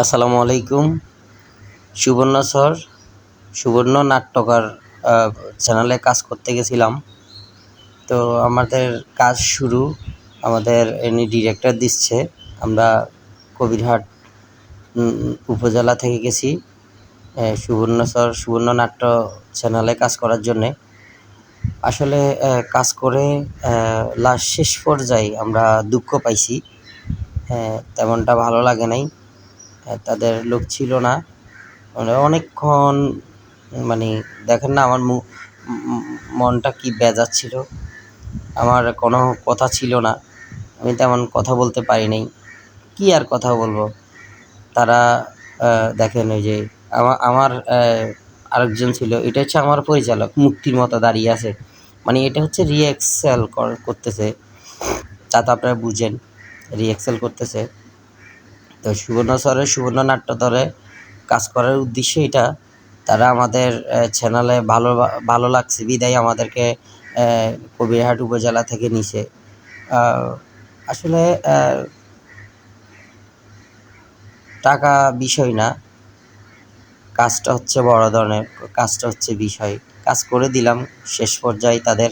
আসসালামু আলাইকুম। সুবর্ণ স্যার, সুবর্ণ নাট্যকার চ্যানেলে কাজ করতে গেছিলাম। তো আমাদের কাজ শুরু, আমাদের এমনি ডিরেক্টর দিচ্ছে। আমরা কবিরহাট উপজেলা থেকে গেছি। সুবর্ণ স্যার, সুবর্ণ নাট্য চ্যানেলে কাজ করার জন্যে। আসলে কাজ করে লাস্ট শেষ পর্যায়ে আমরা দুঃখ পাইছি। তেমনটা ভালো লাগে নাই। তাদের লোক ছিল না। মানে অনেকক্ষণ মানে দেখেন না আমার মনটা কি বেজাচ্ছিল আমার কোনো কথা ছিল না। আমি তেমন কথা বলতে পারি নাই। কি আর কথা বলব? তারা দেখেন ওই যে আমার আমার আরেকজন ছিল। এটা হচ্ছে আমার পরিচালক, মুক্তির মতো দাঁড়িয়ে আছে। মানে এটা হচ্ছে রিএক্সেল করতেছে। তা তো আপনারা বুঝেন রিএক্সেল করতেছে। তো সুবর্ণ স্বরে, সুবর্ণ নাট্য দলে কাজ করার উদ্দেশ্য এটা। তারা আমাদের চ্যানেলে ভালো ভালো লাগছে। বিদায় আমাদেরকে কবিরহাট উপজেলা থেকে নিছে। আসলে টাকা বিষয় না। কাজটা হচ্ছে বড় ধরনের, কাজটা হচ্ছে বিষয়। কাজ করে দিলাম, শেষ পর্যায়ে তাদের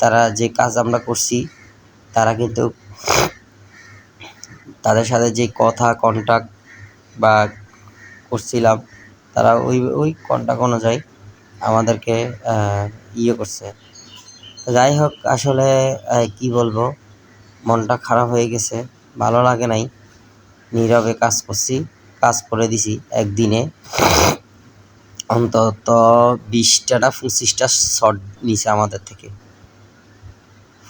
তারা যে কাজ আমরা করছি, তারা কিন্তু তাদের সাথে যে কথা কন্টাক্ট বা করছিলাম, তারা ওই ওই কন্টাক্ট অনুযায়ী আমাদেরকে ইয়ে করছে। যাই হোক, আসলে কি বলব, মনটা খারাপ হয়ে গেছে, ভালো লাগে নাই। নীরবে কাজ করছি, কাজ করে দিছি একদিনে। অন্তত বিশটা না, পঁচিশটা শট নিছে আমাদের থেকে।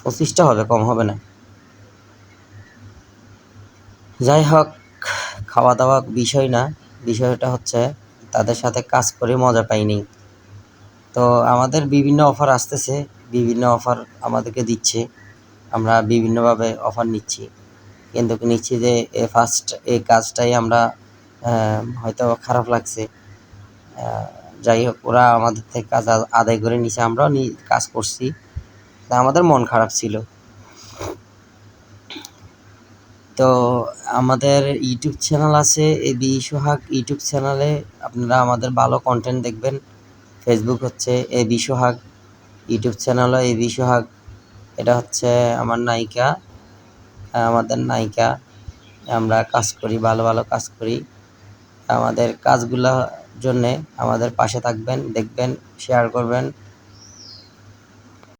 পঁচিশটা হবে কম হবে না। যাই হোক খাওয়া দাওয়া বিষয় না, বিষয়টা হচ্ছে তাদের সাথে কাজ করে মজা পাইনি। তো আমাদের বিভিন্ন অফার আসতেছে, বিভিন্ন অফার আমাদেরকে দিচ্ছে, আমরা বিভিন্নভাবে অফার নিচ্ছি। কিন্তু নিচ্ছি যে এ ফার্স্ট এই কাজটাই আমরা হয়তো খারাপ লাগছে। যাই হোক, ওরা আমাদের থেকে কাজ আদায় করে নিছে, আমরাও কাজ করছি। আমাদের মন খারাপ ছিল। তো আমাদের ইউটিউব চ্যানেল আছে এ বি সোহাগ ইউটিউব চ্যানেলে আপনারা আমাদের ভালো কন্টেন্ট দেখবেন। ফেসবুক হচ্ছে এ বি সোহাগ ইউটিউব চ্যানেলও এ বি সোহাগ। এটা হচ্ছে আমার নায়িকা, আমাদের নায়িকা। আমরা কাজ করি, ভালো ভালো কাজ করি। আমাদের কাজগুলোর জন্যে আমাদের পাশে থাকবেন, দেখবেন শেয়ার করবেন।